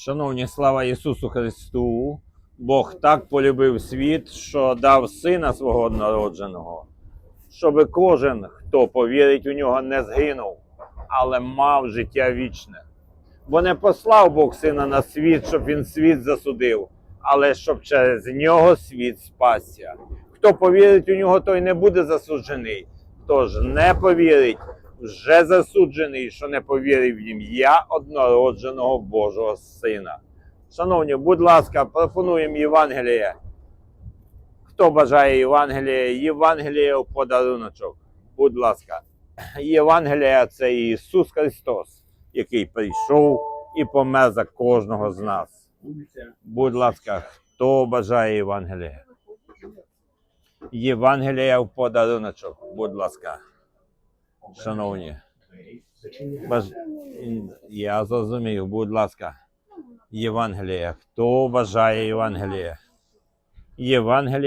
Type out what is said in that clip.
Шановні, слава Ісусу Христу! Бог так полюбив світ, що дав сина свого однородженого, щоб кожен, хто повірить у нього, не згинув, але мав життя вічне. Бо не послав Бог сина на світ, щоб він світ засудив, але щоб через нього світ спасся. Хто повірить у нього, той не буде засуджений. Хто ж не повірить, вже засуджений, що не повірив в ім'я однородженого Божого Сина. Шановні, будь ласка, пропонуємо Євангеліє. Хто бажає Євангеліє? Євангеліє в подаруночок. Будь ласка. Євангелія це Ісус Христос, який прийшов і помер за кожного з нас. Будь ласка, хто бажає Євангеліє? Євангелія в подаруночок, будь ласка. Шановні. Баж... Я зрозумів, будь ласка. Євангелія. Хто бажає Євангелія? Євангеліє.